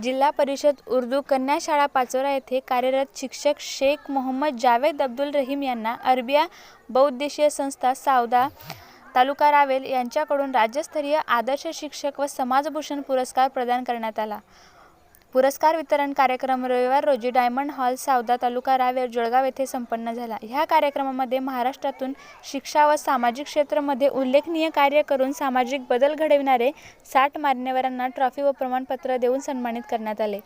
जिल्हा परिषद उर्दू कन्या शाळा पाचोरा येथे कार्यरत शिक्षक शेख मोहम्मद जावेद अब्दुल रहीम यांना अरबिया बहुउद्देशीय संस्था सावदा तालुका रावेल यांच्याकडून राज्यस्तरीय आदर्श शिक्षक व समाजभूषण पुरस्कार प्रदान करण्यात आला. पुरस्कार वितरण कार्यक्रम रविवार रोजी डायमंड हॉल सावदा तालुका रावेर जळगाव येथे संपन्न झाला. ह्या कार्यक्रमामध्ये महाराष्ट्रातून शिक्षा व सामाजिक क्षेत्रामध्ये उल्लेखनीय कार्य करून सामाजिक बदल घडविणारे साठ मान्यवरांना ट्रॉफी व प्रमाणपत्र देऊन सन्मानित करण्यात आले.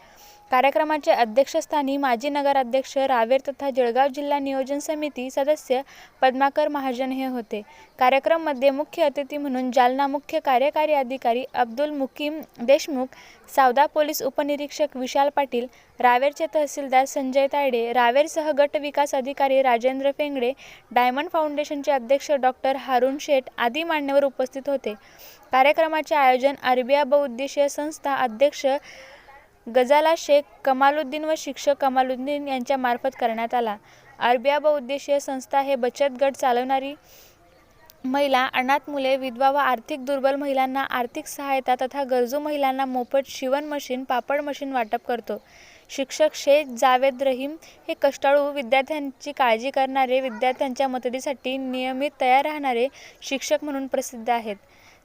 कार्यक्रमाचे अध्यक्षस्थानी माजी नगराध्यक्ष रावेर तथा जळगाव जिल्हा नियोजन समिती सदस्य पद्माकर महाजन हे होते. कार्यक्रममध्ये मुख्य अतिथी म्हणून जालना मुख्य कार्यकारी अधिकारी अब्दुल मुकीम देशमुख सावदा पोलीस उपनिरीक्षक विशाल पाटील रावेरचे तहसीलदार संजय तायडे रावेरसह गट विकास अधिकारी राजेंद्र फेंगडे डायमंड फाउंडेशनचे अध्यक्ष डॉक्टर हारुण शेठ आदी मान्यवर उपस्थित होते. कार्यक्रमाचे आयोजन अरबिया बहुउद्देशीय संस्था अध्यक्ष गजाला शेख कमालुद्दीन व शिक्षक कमालुद्दीन यांच्या मार्फत करण्यात आला. अरबिया बहुउद्देशीय संस्था हे बचत गट चालवणारी महिला अनाथ मुले विधवा व आर्थिक दुर्बल महिलांना आर्थिक सहायता तथा गरजू महिलांना मोफत शिवण मशीन पापड मशीन वाटप करतो. शिक्षक शेख जावेद रहीम हे कष्टाळू विद्यार्थ्यांची काळजी करणारे विद्यार्थ्यांच्या मदतीसाठी नियमित तयार राहणारे शिक्षक म्हणून प्रसिद्ध आहेत.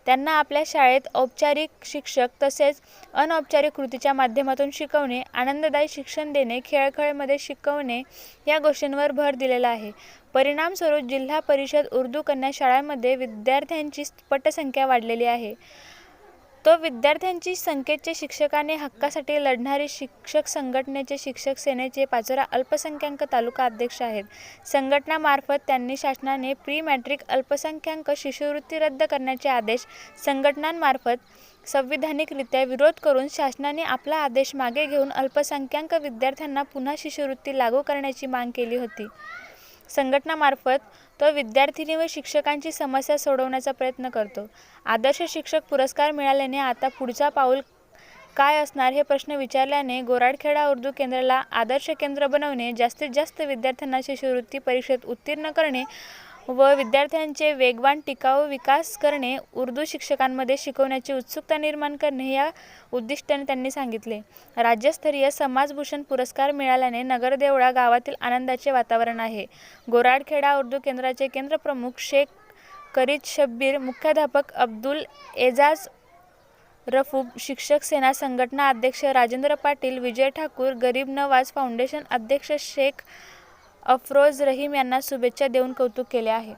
त्यांना आपल्या शाळेत औपचारिक शिक्षक तसेच अनौपचारिक कृतीच्या माध्यमातून शिकवणे आनंददायी शिक्षण देणे खेळखळमध्ये शिकवणे या गोष्टींवर भर दिलेला आहे. परिणामस्वरूप जिल्हा परिषद उर्दू कन्या शाळांमध्ये विद्यार्थ्यांची पटसंख्या वाढलेली आहे. तो विद्यार्थ्यांची संख्येचे शिक्षकाने हक्कासाठी लढणारे शिक्षक संघटनेचे शिक्षक सेनेचे पाचोरा अल्पसंख्याक तालुका अध्यक्ष आहेत. संघटनामार्फत त्यांनी शासनाने प्री मॅट्रिक अल्पसंख्याक शिष्यवृत्ती रद्द करण्याचे आदेश संघटनांमार्फत संविधानिकरित्या विरोध करून शासनाने आपला आदेश मागे घेऊन अल्पसंख्याक विद्यार्थ्यांना पुन्हा शिष्यवृत्ती लागू करण्याची माग केली होती. संघटनामार्फत तो विद्यार्थिनी व शिक्षकांची समस्या सोडवण्याचा प्रयत्न करतो. आदर्श शिक्षक पुरस्कार मिळाल्याने आता पुढचा पाऊल काय असणार हे प्रश्न विचारल्याने गोराडखेडा उर्दू केंद्राला आदर्श केंद्र बनवणे जास्तीत जास्त विद्यार्थ्यांना शिष्यवृत्ती परीक्षेत उत्तीर्ण करणे व विद्यार्थ्यांचे वेगवान टिकाऊ विकास करणे उर्दू शिक्षकांमध्ये शिकवण्याची उत्सुकता निर्माण करणे या उद्दिष्टाने त्यांनी सांगितले. राज्यस्तरीय समाजभूषण पुरस्कार मिळाल्याने नगरदेवळा गावातील आनंदाचे वातावरण आहे. गोराडखेडा उर्दू केंद्राचे केंद्रप्रमुख शेख करीत शब्बीर मुख्याध्यापक अब्दुल एजाज रफूब शिक्षक सेना संघटना अध्यक्ष राजेंद्र पाटील विजय ठाकूर गरीब नवाज फाउंडेशन अध्यक्ष शेख अफरोज रहीम यांना शुभेच्छा देऊन कौतुक केले आहे.